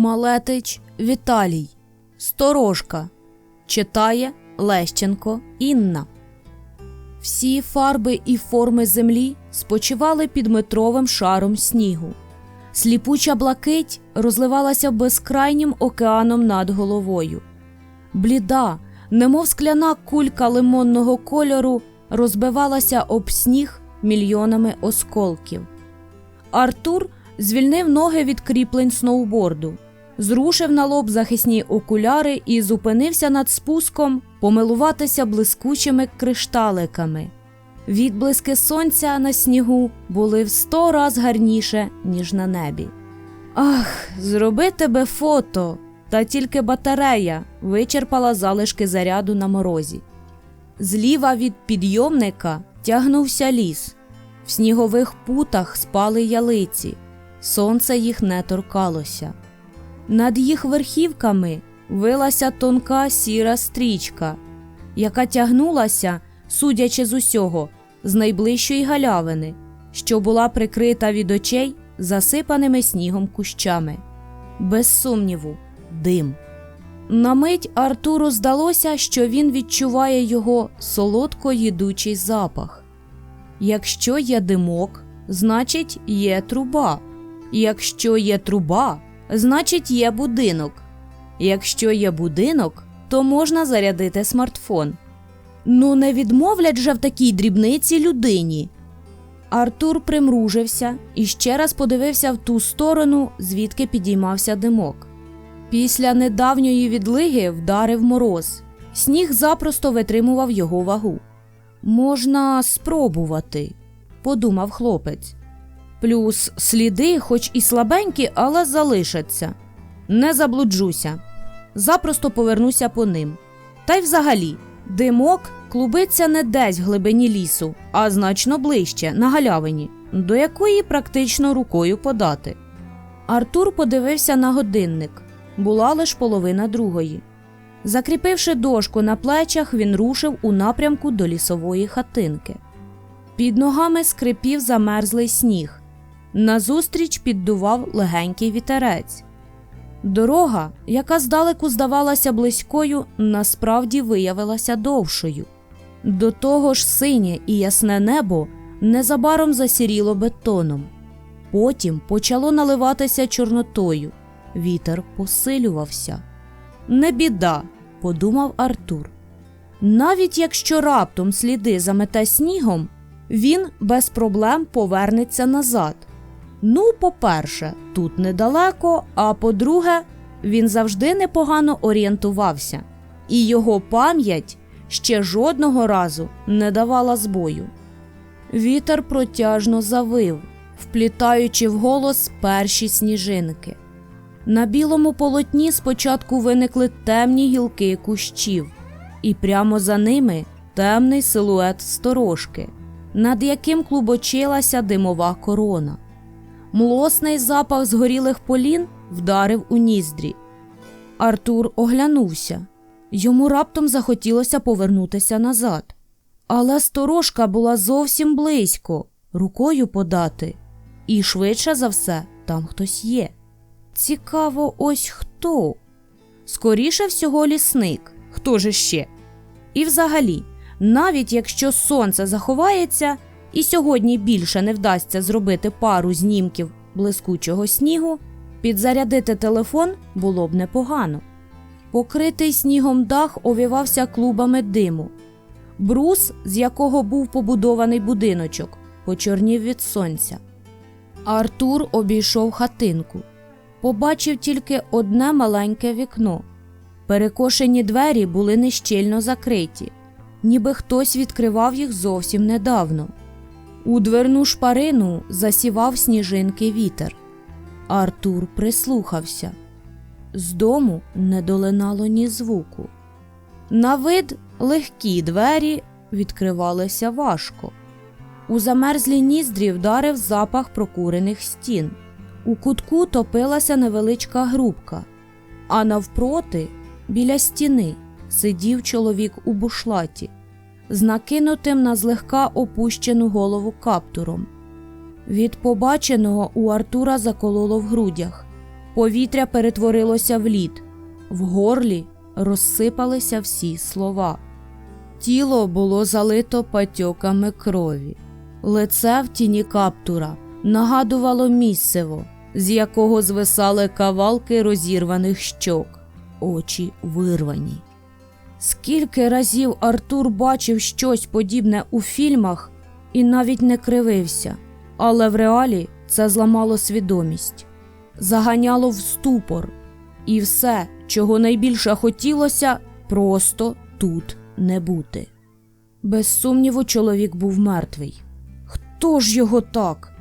Малетич Віталій. Сторожка. Читає Лещенко Інна. Всі фарби і форми землі спочивали під метровим шаром снігу. Сліпуча блакить розливалася безкрайнім океаном над головою. Бліда, немов скляна кулька лимонного кольору, розбивалася об сніг мільйонами осколків. Артур звільнив ноги від кріплень сноуборду, зрушив на лоб захисні окуляри і зупинився над спуском помилуватися блискучими кришталиками. Відблиски сонця на снігу були в сто раз гарніше, ніж на небі. Ах, зроби тебе фото, та тільки батарея вичерпала залишки заряду на морозі. Зліва від підйомника тягнувся ліс. В снігових путах спали ялиці, сонце їх не торкалося. Над їх верхівками вилася тонка сіра стрічка, яка тягнулася, судячи з усього, з найближчої галявини, що була прикрита від очей засипаними снігом кущами. Без сумніву, дим. На мить Артуру здалося, що він відчуває його солодко їдучий запах. Якщо є димок, значить є труба. Якщо є труба, значить є будинок. Якщо є будинок, то можна зарядити смартфон. Ну, не відмовлять же в такій дрібниці людині. Артур примружився і ще раз подивився в ту сторону, звідки підіймався димок. Після недавньої відлиги вдарив мороз. Сніг запросто витримував його вагу. Можна спробувати, подумав хлопець. Плюс сліди, хоч і слабенькі, але залишаться. Не заблуджуся. Запросто повернуся по ним. Та й взагалі, димок клубиться не десь в глибині лісу, а значно ближче, на галявині, до якої практично рукою подати. Артур подивився на годинник. Була лиш половина другої. Закріпивши дошку на плечах, він рушив у напрямку до лісової хатинки. Під ногами скрипів замерзлий сніг. Назустріч піддував легенький вітерець. Дорога, яка здалеку здавалася близькою, насправді виявилася довшою. До того ж, синє і ясне небо незабаром засіріло бетоном. Потім почало наливатися чорнотою. Вітер посилювався. Не біда, подумав Артур. Навіть якщо раптом сліди замете снігом, він без проблем повернеться назад. Ну, по-перше, тут недалеко, а по-друге, він завжди непогано орієнтувався, і його пам'ять ще жодного разу не давала збою. Вітер протяжно завив, вплітаючи в голос перші сніжинки. На білому полотні спочатку виникли темні гілки кущів, і прямо за ними темний силует сторожки, над яким клубочилася димова корона. Млосний запах згорілих полін вдарив у ніздрі. Артур оглянувся. Йому раптом захотілося повернутися назад. Але сторожка була зовсім близько, рукою подати, і швидше за все там хтось є. Цікаво, ось хто. Скоріше всього, лісник. Хто ж ще? І взагалі, навіть якщо сонце заховається, і сьогодні більше не вдасться зробити пару знімків блискучого снігу, підзарядити телефон було б непогано. Покритий снігом дах овівався клубами диму. Брус, з якого був побудований будиночок, почорнів від сонця. Артур обійшов хатинку. Побачив тільки одне маленьке вікно. Перекошені двері були нещільно закриті, ніби хтось відкривав їх зовсім недавно. У дверну шпарину засівав сніжинки вітер. Артур прислухався. З дому не долинало ні звуку. На вид легкі двері відкривалися важко. У замерзлі ніздрі вдарив запах прокурених стін. У кутку топилася невеличка грубка, а навпроти, біля стіни, сидів чоловік у бушлаті з накинутим на злегка опущену голову каптуром. Від побаченого у Артура закололо в грудях. повітря перетворилося в лід, в горлі розсипалися всі слова. Тіло було залито патьоками крові. Лице в тіні каптура нагадувало місцево, з якого звисали кавалки розірваних щок, очі вирвані. Скільки разів Артур бачив щось подібне у фільмах і навіть не кривився, але в реалі це зламало свідомість, заганяло в ступор, і все, чого найбільше хотілося, просто тут не бути. Без сумніву, чоловік був мертвий. Хто ж його так?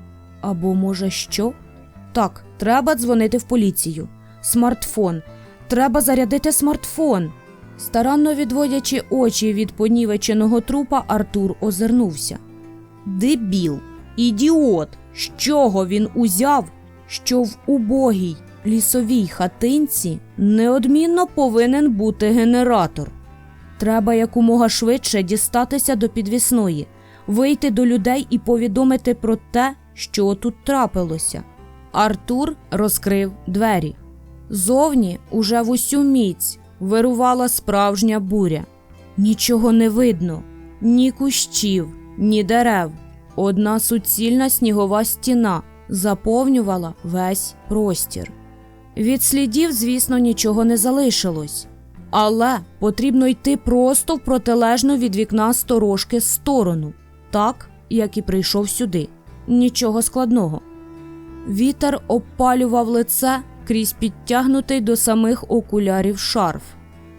Або, може, що? Так, треба дзвонити в поліцію. Смартфон. Треба зарядити смартфон. Старанно відводячи очі від понівеченого трупа, Артур озирнувся. Дебіл, ідіот, з чого він узяв, що в убогій лісовій хатинці неодмінно повинен бути генератор. Треба якомога швидше дістатися до підвісної, вийти до людей і повідомити про те, що тут трапилося. Артур розкрив двері. Зовні уже в усю міць вирувала справжня буря. Нічого не видно, ні кущів, ні дерев. Одна суцільна снігова стіна заповнювала весь простір. Від слідів, звісно, нічого не залишилось, але потрібно йти просто в протилежну від вікна сторожки сторону, так як і прийшов сюди. Нічого складного. Вітер обпалював лице крізь підтягнутий до самих окулярів шарф,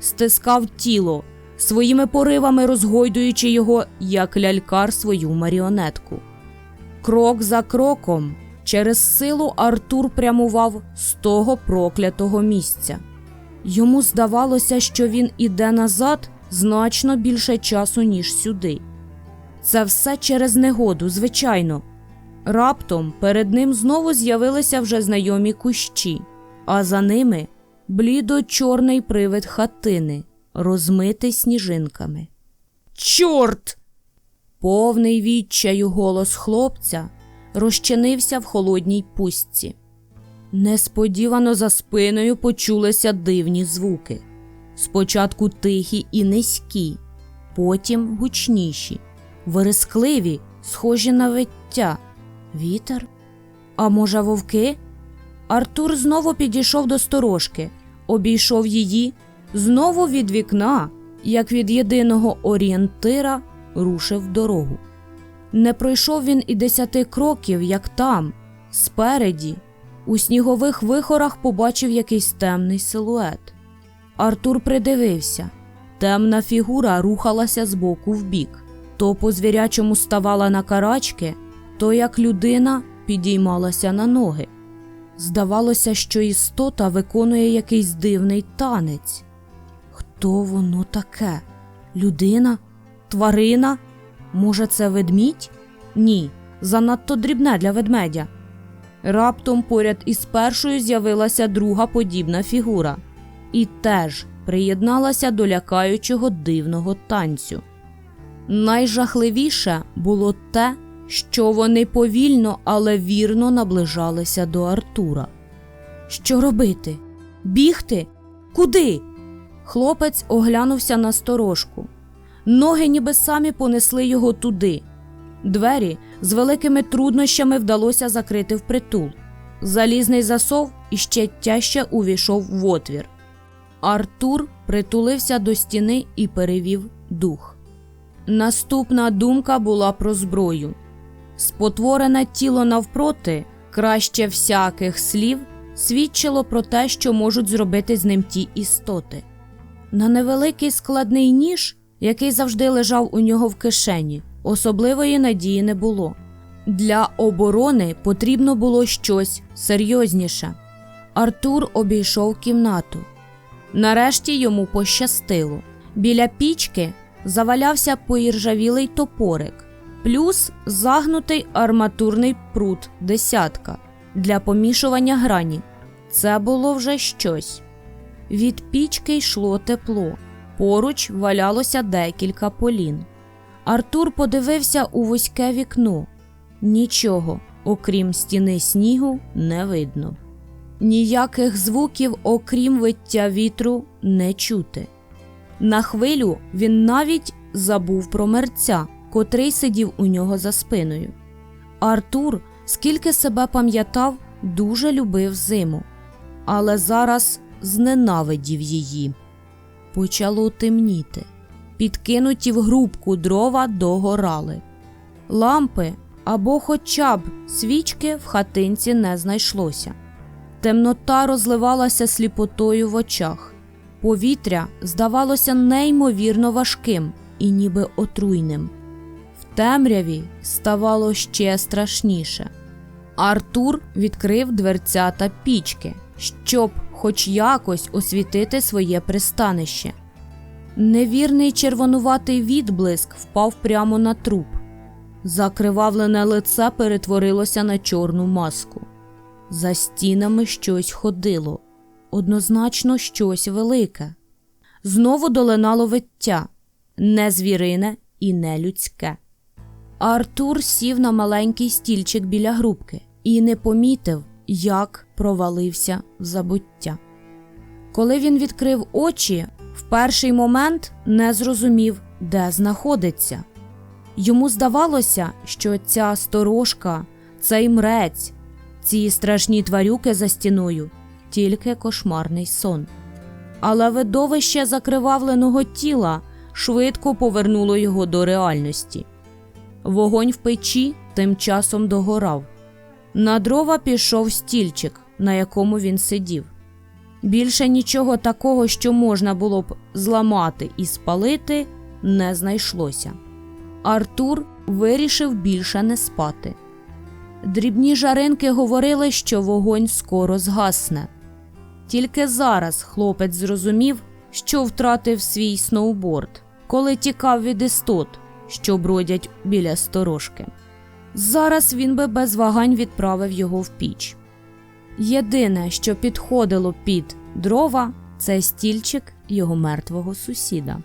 стискав тіло, своїми поривами розгойдуючи його, як лялькар свою маріонетку. Крок за кроком, через силу Артур прямував з того проклятого місця. Йому здавалося, що він іде назад значно більше часу, ніж сюди. Це все через негоду, звичайно. Раптом перед ним знову з'явилися вже знайомі кущі, а за ними блідо-чорний привид хатини, розмитий сніжинками. Чорт! Повний відчаю голос хлопця розчинився в холодній пустці. Несподівано за спиною почулися дивні звуки. Спочатку тихі і низькі, потім гучніші, вирискливі, схожі на виття. Вітер? А може, вовки? Артур знову підійшов до сторожки, обійшов її, знову від вікна, як від єдиного орієнтира, рушив дорогу. Не пройшов він і десяти кроків, як там, спереді, у снігових вихорах побачив якийсь темний силует. Артур придивився. Темна фігура рухалася з боку в бік. То по звірячому ставала на карачки, то як людина підіймалася на ноги. Здавалося, що істота виконує якийсь дивний танець. Хто воно таке? Людина? Тварина? Може, це ведмідь? Ні, занадто дрібне для ведмедя. Раптом поряд із першою з'явилася друга подібна фігура і теж приєдналася до лякаючого дивного танцю. Найжахливіше було те, що вони повільно, але вірно наближалися до Артура. Що робити? Бігти? Куди? Хлопець оглянувся на сторожку. Ноги ніби самі понесли його туди. Двері з великими труднощами вдалося закрити впритул. Залізний засов іще тяжче увійшов в отвір. Артур притулився до стіни і перевів дух. Наступна думка була про зброю. Спотворене тіло навпроти, краще всяких слів, свідчило про те, що можуть зробити з ним ті істоти. На невеликий складний ніж, який завжди лежав у нього в кишені, особливої надії не було. Для оборони потрібно було щось серйозніше. Артур обійшов кімнату. Нарешті йому пощастило. Біля пічки завалявся поіржавілий топорик, плюс загнутий арматурний прут десятка для помішування грані. Це було вже щось. Від пічки йшло тепло, поруч валялося декілька полін. Артур подивився у вузьке вікно. Нічого, окрім стіни снігу, не видно. ніяких звуків, окрім виття вітру, не чути. На хвилю він навіть забув про мерця, котрий сидів у нього за спиною. Артур, скільки себе пам'ятав, дуже любив зиму, але зараз зненавидів її. Почало темніти. Підкинуті в грубку дрова догорали. Лампи або хоча б свічки в хатинці не знайшлося. Темнота розливалася сліпотою в очах. Повітря здавалося неймовірно важким і ніби отруйним. Темряві ставало ще страшніше. Артур відкрив дверцята пічки, щоб хоч якось освітити своє пристанище. Невірний червонуватий відблиск впав прямо на труп. Закривавлене лице перетворилося на чорну маску. За стінами щось ходило, однозначно щось велике. Знову долинало виття не звірине і не людське. Артур сів на маленький стільчик біля грубки і не помітив, як провалився в забуття. Коли він відкрив очі, в перший момент не зрозумів, де знаходиться. Йому здавалося, що ця сторожка, цей мрець, ці страшні тварюки за стіною тільки кошмарний сон. Але видовище закривавленого тіла швидко повернуло його до реальності. Вогонь в печі тим часом догорав. На дрова пішов стільчик, на якому він сидів. Більше нічого такого, що можна було б зламати і спалити, не знайшлося. Артур вирішив більше не спати. Дрібні жаринки говорили, що вогонь скоро згасне. Тільки зараз хлопець зрозумів, що втратив свій сноуборд, коли тікав від істот, що бродять біля сторожки. Зараз він би без вагань відправив його в піч. Єдине, що підходило під дрова, це стільчик його мертвого сусіда.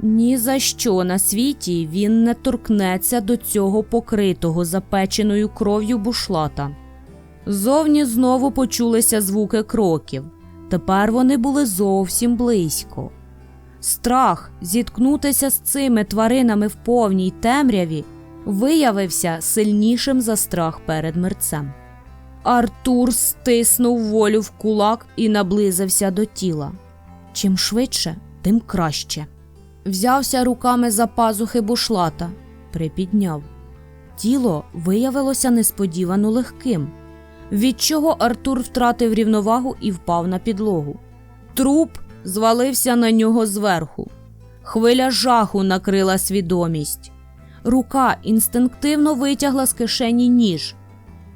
Ні за що на світі він не торкнеться до цього покритого запеченою кров'ю бушлата. Зовні знову почулися звуки кроків. Тепер вони були зовсім близько. Страх зіткнутися з цими тваринами в повній темряві виявився сильнішим за страх перед мерцем. Артур стиснув волю в кулак і наблизився до тіла. Чим швидше, тим краще. Взявся руками за пазухи бушлата, припідняв. Тіло виявилося несподівано легким, від чого Артур втратив рівновагу і впав на підлогу. Труп звалився на нього зверху. Хвиля жаху накрила свідомість. Рука інстинктивно витягла з кишені ніж.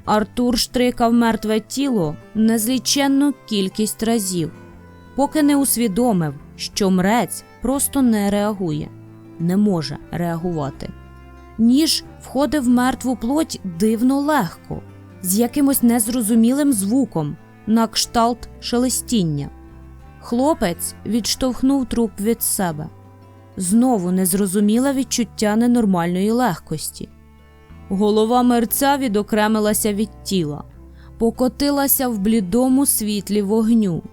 Артур штрикав мертве тіло незліченну кількість разів, поки не усвідомив, що мрець просто не реагує, не може реагувати. Ніж входив в мертву плоть дивно легко, з якимось незрозумілим звуком, на кшталт шелестіння. Хлопець відштовхнув труп від себе. Знову незрозуміле відчуття ненормальної легкості. Голова мерця відокремилася від тіла, покотилася в блідому світлі вогню,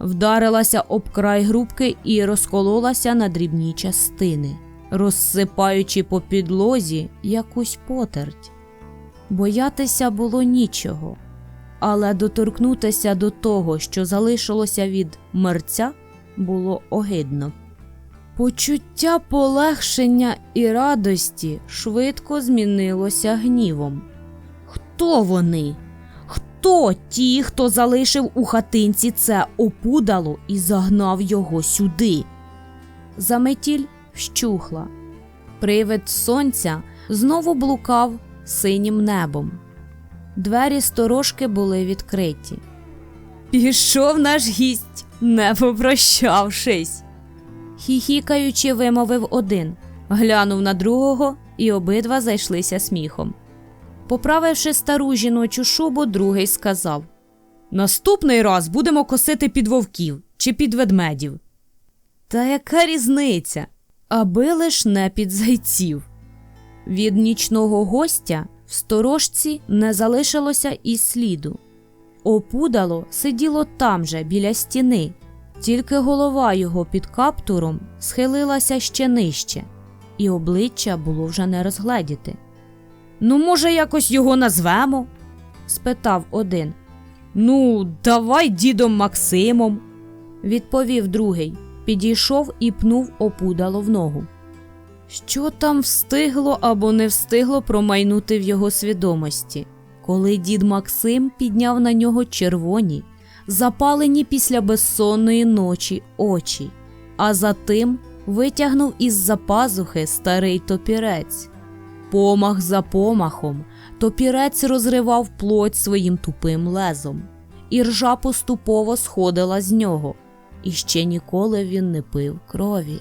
вдарилася об край грубки і розкололася на дрібні частини, розсипаючи по підлозі якусь потерть. Боятися було нічого, але доторкнутися до того, що залишилося від мерця, було огидно. Почуття полегшення і радості швидко змінилося гнівом. Хто вони? Хто ті, хто залишив у хатинці це опудало і загнав його сюди? Заметіль вщухла. Привид сонця знову блукав синім небом. Двері сторожки були відкриті. Пішов наш гість, не попрощавшись хіхікаючи, вимовив один, глянув на другого, і обидва зайшлися сміхом. Поправивши стару жіночу шубу, другий сказав Наступний раз будемо косити під вовків чи під ведмедів. Та яка різниця? Аби лиш не під зайців. Від нічного гостя сторожці не залишилося і сліду. Опудало сиділо там же, біля стіни, тільки голова його під каптуром схилилася ще нижче, і обличчя було вже не розгледіти. Ну, може, якось його назвемо? спитав один. Ну, давай дідом Максимом, відповів другий, підійшов і пнув опудало в ногу. Що там встигло або не встигло промайнути в його свідомості, коли дід Максим підняв на нього червоні, запалені після безсонної ночі очі, а затим витягнув із-за пазухи старий топірець. Помах за помахом топірець розривав плоть своїм тупим лезом, і ржа поступово сходила з нього, і ще ніколи він не пив крові.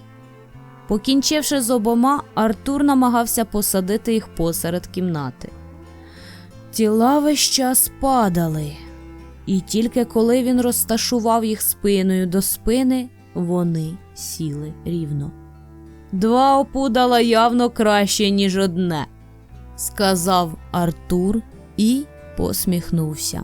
Покінчивши з обома, Артур намагався посадити їх посеред кімнати. Тіла весь час падали, і тільки коли він розташував їх спиною до спини, вони сіли рівно. Два опудала явно краще, ніж одне, сказав Артур і посміхнувся.